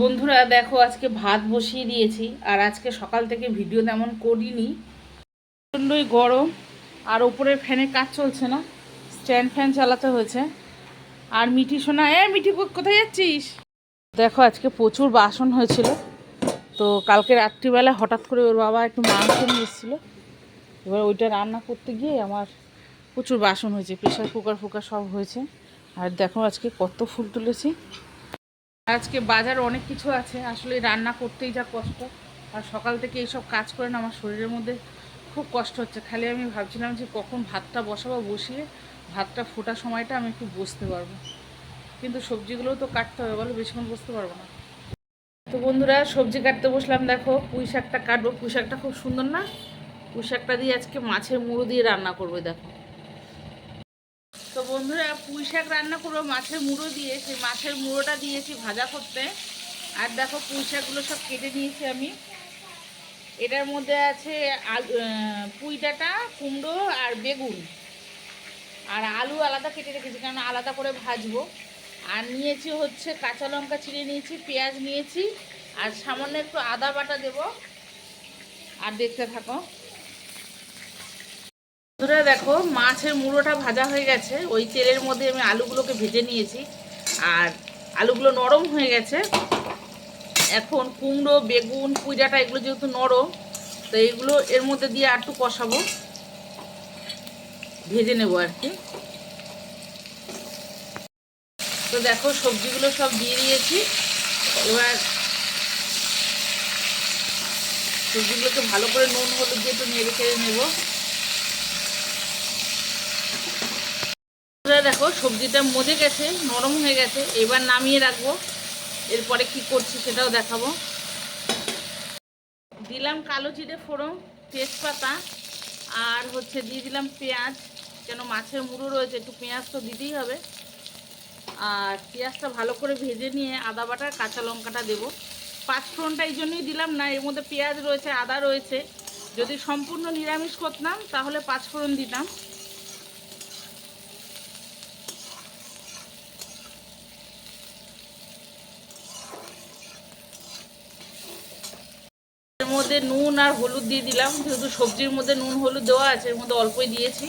বন্ধুরা, দেখো আজকে ভাত বসিয়ে দিয়েছি, আর আজকে সকাল থেকে ভিডিও তেমন করিনি। প্রচণ্ডই গরম, আর উপরের ফ্যানে কাজ চলছে না, স্ট্যান্ড ফ্যান চালাতে হয়েছে। আর মিঠি শোনা এ মিঠি কোথায় যাচ্ছিস? দেখো, আজকে প্রচুর বাসন হয়েছিল, তো কালকে রাত্রিবেলা হঠাৎ করে ওর বাবা একটু মাংস নিয়ে এসেছিল। এবার ওইটা রান্না করতে গিয়ে আমার প্রচুর বাসন হয়েছে, প্রেশার কুকার, ফুকার সব হয়েছে। আর দেখো, আজকে কত ফুল তুলেছি। আজকে বাজার অনেক কিছু আছে। আসলে রান্না করতেই যা কষ্ট। আর সকাল থেকে এইসব কাজ করে না, আমার শরীরের মধ্যে খুব কষ্ট হচ্ছে। খালি আমি ভাবছিলাম যে কখন ভাতটা বসাবো, বসিয়ে ভাতটা ফোটার সময়টা আমি একটু বসতে পারব। কিন্তু সবজিগুলোও তো কাটতে হবে, বলো বেশিক্ষণ বসতে পারব না। তো বন্ধুরা, সবজি কাটতে বসলাম, দেখো। পুঁই শাকটা কাটবো। পুঁই শাকটা খুব সুন্দর না? পুঁই শাকটা দিয়ে আজকে মাছের মুড়ো দিয়ে রান্না করব, দেখো। তো বন্ধুরা পুঁই শাক রান্না করব, মাছের মুড়ো দিয়ে। সেই মাছের মুড়োটা দিয়েছি ভাজা করতে। আর দেখো পুঁই শাকগুলো সব কেটে নিয়েছি আমি। এটার মধ্যে আছে আলু পুঁই ডাঁটা, কুমড়ো আর বেগুন। আর আলু আলাদা কেটে রেখেছি, কারণ আলাদা করে ভাজবো। আর নিয়েছি হচ্ছে কাঁচা লঙ্কা চিড়ে নিয়েছি, পেঁয়াজ নিয়েছি। আর সামান্য একটু আদা বাটা দেব। আর দেখতে থাকো। বন্ধুরা দেখো, মাছের মুড়োটা ভাজা হয়ে গেছে। ওই তেলের মধ্যে আমি আলুগুলোকে ভেজে নিয়েছি। আর আলুগুলো নরম হয়ে গেছে। এখন কুমড়ো, বেগুন পুইডাটা এগুলো যেহেতু নরম, তো এগুলো এর মধ্যে দিয়ে আর একটু কষাবো। ভেজে নেব আর কি। তো দেখো, সবজিগুলো সব দিয়ে দিয়েছি। এবার সবজিগুলোকে ভালো করে নুন, হলুদ দিয়ে একটু নেড়ে চেড়ে নেব। বন্ধুরা, দেখো, সবজিটা মজে গেছে, নরম হয়ে গেছে, এবার নামিয়ে রাখব। এরপরে কি করছি সেটাও দেখাবো। দিলাম কালো জিরে ফোড়ন, তেজপাতা, আর হচ্ছে দিয়ে দিলাম পেঁয়াজ কেন মাছের মুড়ো রয়েছে, একটু পেঁয়াজ তো দিতেই হবে। আর পেঁয়াজটা ভালো করে ভেজে নিয়ে আদা বাটা, কাঁচা লঙ্কাটা দেবো। পাঁচ ফোড়নটা এই জন্যই দিলাম না, এর মধ্যে পেঁয়াজ রয়েছে, আদা রয়েছে। যদি সম্পূর্ণ নিরামিষ করতাম, তাহলে পাঁচ ফোড়ন দিতাম। মধ্যে নুন আর হলুদ দিয়ে দিলাম, যেহেতু সবজির মধ্যে নুন হলুদ দেওয়া আছে, এর মধ্যে অল্পই দিয়েছি।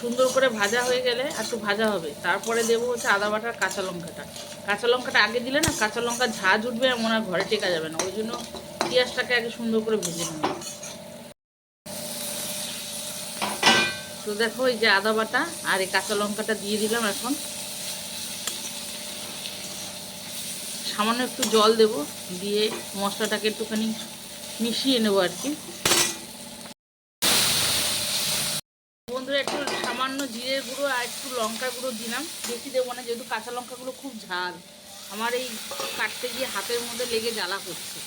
সুন্দর করে ভাজা হয়ে গেলে একটু ভাজা হবে। তারপরে দেবো হচ্ছে আদা বাটার কাঁচা লঙ্কাটা। কাঁচা লঙ্কাটা আগে দিলে না, কাঁচা লঙ্কা ঝাঁজ উঠবে এমন আর ঘরে টেকা যাবে না। ওই জন্য পেঁয়াজটাকে আগে সুন্দর করে ভেজে নেব। তো দেখো এই যে আদা বাটা আর এই কাঁচা লঙ্কাটা দিয়ে দিলাম এখন। সামান্য একটু জল দেব, দিয়ে মশলাটাকে একটুখানি মিশিয়ে নেব আর কি। বন্ধুরা, একটু সামান্য জিরের গুঁড়ো আর একটু লঙ্কার গুঁড়ো দিলাম। বেশি দেবো না, যেহেতু কাঁচা লঙ্কাগুলো খুব ঝাল। আমার এই কাটতে গিয়ে হাতের মধ্যে লেগে জ্বালা করছে।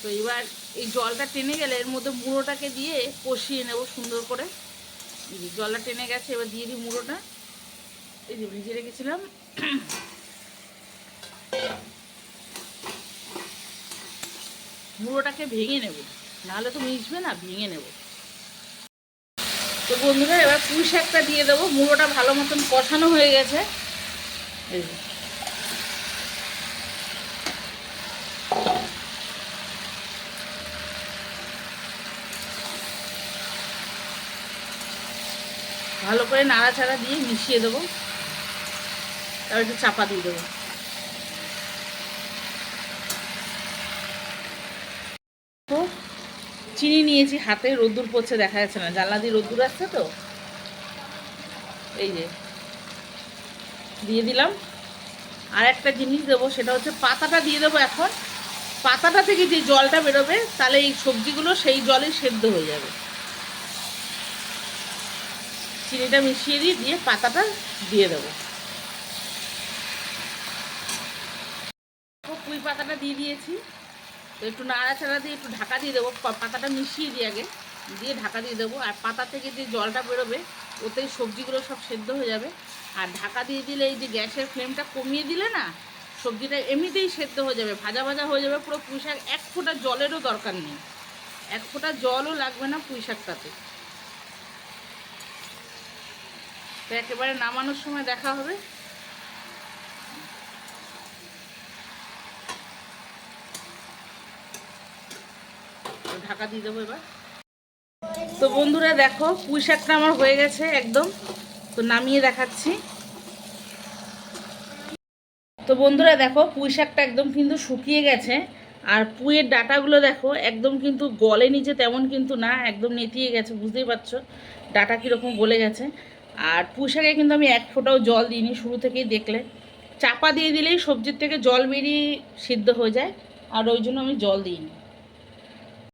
তো এবার এই জলটা টেনে গেলে এর মধ্যে মুড়োটাকে দিয়ে কষিয়ে নেব সুন্দর করে। জলটা টেনে গেছে, এবার দিয়ে দিই মুড়োটা। এই যে ভিজে রেখেছিলাম। মুড়োটাকে ভেঙে নেব। নাহলে তো মিশবে না, ভেঙে নেব। তো বন্ধুরা, এবার পুঁই শাকটা দিয়ে দেবো। মুড়োটা ভালো মতন কষানো হয়ে গেছে। ভালো করে নাড়াচাড়া দিয়ে মিশিয়ে দেবো। তারপর একটু চাপা দিয়ে দেবো তো চিনি নিয়েছি, হাতে রোদ্দুর পড়ছে, দেখা যাচ্ছে না। জানলা দিয়ে রোদ্দুর আসছে তো? এই যে, দিয়ে দিলাম। আর একটা জিনিস দেবো, সেটা হচ্ছে পাতাটা দিয়ে দেবো এখন। পাতাটা থেকে যে জলটা বেরোবে, তাহলে এই সবজিগুলো সেই জলে সেদ্ধ হয়ে যাবে। চিনিটা মিশিয়ে দিয়ে দিয়ে পাতাটা দিয়ে দেবো। পুঁই পাতাটা দিয়ে দিয়েছি। তো একটু নাড়াচাড়া দিয়ে একটু ঢাকা দিয়ে দেবো পাতাটা মিশিয়ে দিয়ে আগে, দিয়ে ঢাকা দিয়ে দেবো। আর পাতা থেকে যে জলটা বেরোবে ওতেই সবজিগুলো সব সেদ্ধ হয়ে যাবে। আর ঢাকা দিয়ে দিলে এই যে গ্যাসের ফ্লেমটা কমিয়ে দিলে না, সবজিটা এমনিতেই সেদ্ধ হয়ে যাবে, ভাজা ভাজা হয়ে যাবে, পুরো পুঁই শাক, এক ফোঁটা জলেরও দরকার নেই। এক ফোঁটা জলও লাগবে না পুঁই শাকটাতে। তো একেবারে নামানোর সময় দেখা হবে। ঢাকা দিয়ে দেবো এবার। তো বন্ধুরা দেখো, পুঁই শাকটা আমার হয়ে গেছে একদম। তো নামিয়ে দেখাচ্ছি। তো বন্ধুরা দেখো, পুঁই শাকটা একদম কিন্তু শুকিয়ে গেছে। আর পুঁয়ের ডাটাগুলো দেখো, একদম কিন্তু গলে নিচে তেমন কিন্তু না, একদম নেতিয়ে গেছে, বুঝতেই পারছ? ডাটা কীরকম গলে গেছে। আর পুঁই শাকে কিন্তু আমি এক ফোঁটাও জল দিইনি শুরু থেকেই দেখলে। চাপা দিয়ে দিলেই সবজির থেকে জল বেরিয়ে সিদ্ধ হয়ে যায়, আর ওই জন্য আমি জল দিইনি।